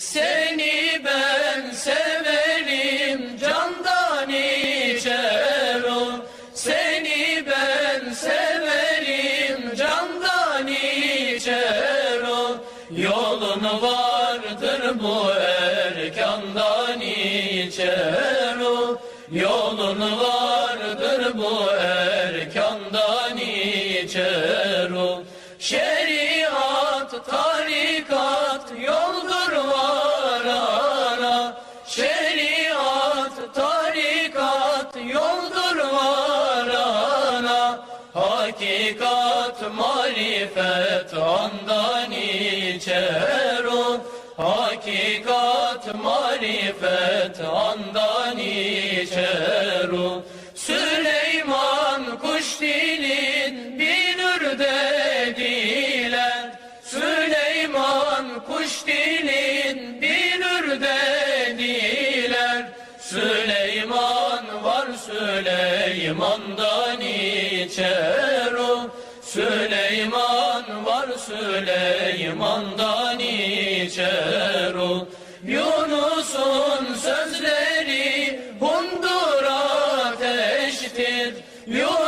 Seni ben severim candan içer o Seni ben severim candan içer o Yolun vardır bu erkandan içer o Yolun vardır bu erkandan içer o Şeriat, tarikat varana Şeriat, tarikat yoldur varana. Hakikat, marifet andan içer o. Hakikat, marifet andan içer o. Süleyman kuş efendiler Süleyman var Süleyman'dan içer o. Süleyman var Süleyman'dan içer o. Yunus'un sözleri hundur ateştir. Yunus